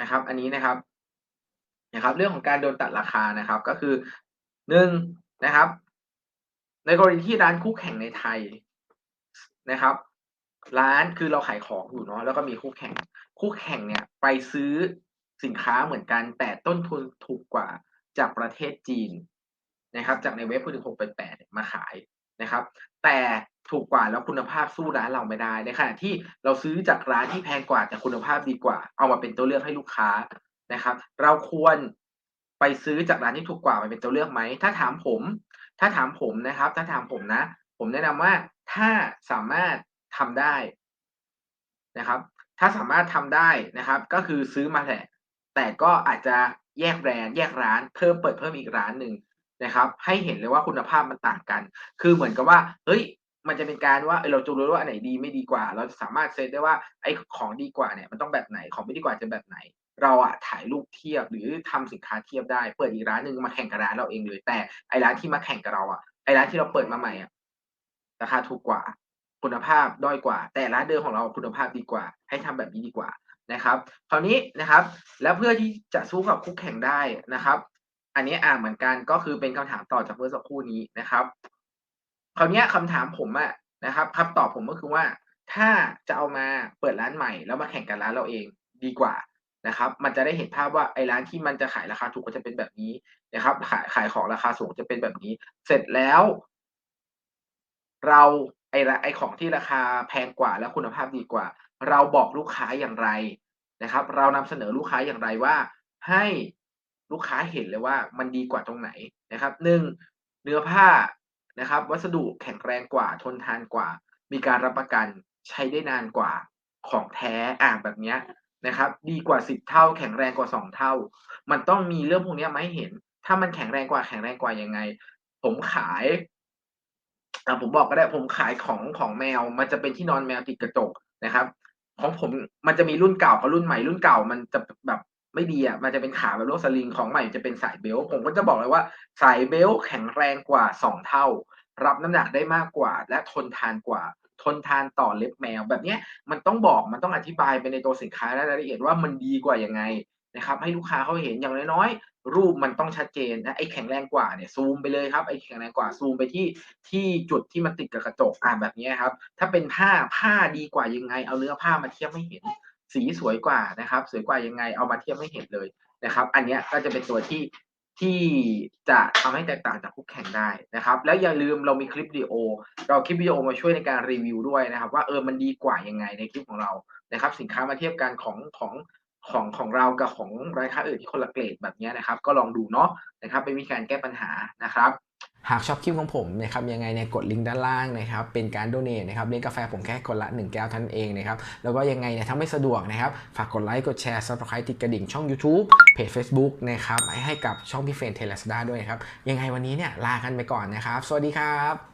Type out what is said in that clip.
นะครับ อันนี้นะครับนะครับ เรื่องของการโดนตัดราคานะครับ ก็คือหนึ่งนะครับ ในกรณีที่ร้านคู่แข่งในไทยนะครับ ร้านคือเราขายของอยู่เนาะแล้วก็มีคู่แข่ง คู่แข่งเนี่ย ไปซื้อสินค้าเหมือนกันแต่ต้นทุนถูกกว่าจากประเทศจีนนะครับ จากในเว็บพูดถึงหกเป็นแปดมาขาย นะครับ แต่ถูกกว่าแล้วคุณภาพสู้ร้านเราไม่ได้ ในขณะที่เราซื้อจากร้านที่แพงกว่าแต่คุณภาพดีกว่า เอามาเป็นตัวเลือกให้ลูกค้านะครับ เราควรไปซื้อจากร้านที่ถูกกว่ามาเป็นตัวเลือกไหม ถ้าถามผม ถ้าถามผมนะครับ ถ้าถามผมนะ ผมแนะนำว่าถ้าสามารถทำได้นะครับ ถ้าสามารถทำได้นะครับ ก็คือซื้อมาแหละแต่ก็อาจจะแยกแบรนด์แยกร้านเพิ่มเปิดเพิ่มอีกร้านหนึ่ง นะครับ ให้เห็นเลยว่าคุณภาพมันต่างกัน คือเหมือนกับว่า เฮ้ย มันจะเป็นการว่าเราจะรู้ว่าอันไหนดีไม่ดีกว่า เราจะสามารถเซตได้ว่าไอ้ของดีกว่าเนี่ยมันต้องแบบไหนของไม่ดีกว่าจะแบบไหน เราอะถ่ายรูปเทียบหรือทำสินค้าเทียบได้ เปิดอีกร้านหนึ่งมาแข่งกับร้านเราเองเลย แต่ไอ้ร้านที่มาแข่งกับเราอะไอ้ร้านที่เราเปิดมาใหม่อะราคาถูกกว่า คุณภาพด้อยกว่า แต่ร้านเดิมของเราคุณภาพดีกว่า ให้ทำแบบนี้ดีกว่านะครับ คราวนี้นะครับ แล้วเพื่อที่จะสู้กับคู่แข่งได้นะครับ อันนี้อ่าเหมือนกันก็คือเป็นคำถามต่อจากเมื่อสักครู่นี้นะครับคราวนี้คำถามผมอะนะครับคำตอบผมก็คือว่า ถ้าจะเอามาเปิดร้านใหม่ แล้วมาแข่งกับร้านเราเองดีกว่านะครับ มันจะได้เห็นภาพว่าไอ้ร้านที่มันจะขายราคาถูกก็จะเป็นแบบนี้นะครับ ขายขายของราคาสูงจะเป็นแบบนี้ เสร็จแล้ว เราไอ้ไอ้ของที่ราคาแพงกว่าและคุณภาพดีกว่า เราบอกลูกค้าอย่างไรนะครับ เรานำเสนอลูกค้าอย่างไรว่า ให้ ลูกค้าเห็นเลยว่ามันดีกว่าตรงไหนนะครับหนึ่งเนื้อผ้านะครับ วัสดุแข็งแรงกว่า ทนทานกว่า มีการรับประกันใช้ได้นานกว่าของแท้อ่างแบบเนี้ยนะครับ ดีกว่าสิบเท่า แข็งแรงกว่าสองเท่า มันต้องมีเรื่องพวกนี้มาให้เห็น ถ้ามันแข็งแรงกว่าแข็งแรงกว่ายังไง ผมขายอ่าผมบอกก็ได้ผมขายของของแมว มันจะเป็นที่นอนแมวติดกระจกนะครับ ของผมมันจะมีรุ่นเก่ากับรุ่นใหม่รุ่นเก่า มันจะแบบ ไม่ดีอะมันจะเป็นขาแบบโลสลิงของใหม่จะเป็นสายเบลต์ผมก็จะบอกเลยว่า สายเบลต์แข็งแรงกว่าสองเท่า รับน้ำหนักได้มากกว่า และทนทานกว่า ทนทานต่อเล็บแมว แบบเนี้ยมันต้องบอกมันต้องอธิบายไปในตัวสินค้าและรายละเอียดว่ามันดีกว่ายังไงนะครับ ให้ลูกค้าเขาเห็นอย่างน้อยๆรูปมันต้องชัดเจนนะไอ้แข็งแรงกว่าเนี่ยซูมไปเลยครับไอ้แข็งแรงกว่าซูมไปที่ที่จุดที่มันติดกับกระจกอ่าแบบนี้ครับ ถ้าเป็นผ้าผ้าดีกว่ายังไง เอาเนื้อผ้ามาเทียบให้เห็น สีสวยกว่านะครับ สวยกว่ายังไงเอามาเทียบให้เห็นเลยนะครับ อันนี้ก็จะเป็นตัวที่ที่จะทำให้แตกต่างจากคู่แข่งได้นะครับ แล้วอย่าลืมเรามีคลิปวิดีโอ เราคลิปวิดีโอมาช่วยในการรีวิวด้วยนะครับ ว่าเออมันดีกว่ายังไงในคลิปของเรานะครับ สินค้ามาเทียบกันของของของของเรากับของร้านค้าอื่นที่คนละเกรดแบบนี้นะครับ ก็ลองดูเนาะนะครับเป็นวิธีการแก้ปัญหานะครับ หากชอบคลิปของผมนะครับยังไงเนี่ยกดลิงก์ด้านล่างนะครับเป็นการโดเนทนะครับเลี้ยงกาแฟผมแค่คนละ 1 แก้วท่านเองนะครับแล้วก็ยังไงเนี่ยถ้าไม่สะดวกนะครับฝากกดไลค์กดแชร์ subscribe ติดกระดิ่งช่อง YouTube เพจ Facebook นะครับให้กับช่องพี่เฟรนเทเลสดาด้วยนะครับยังไงวันนี้เนี่ยลากันไปก่อนนะครับ สวัสดีครับ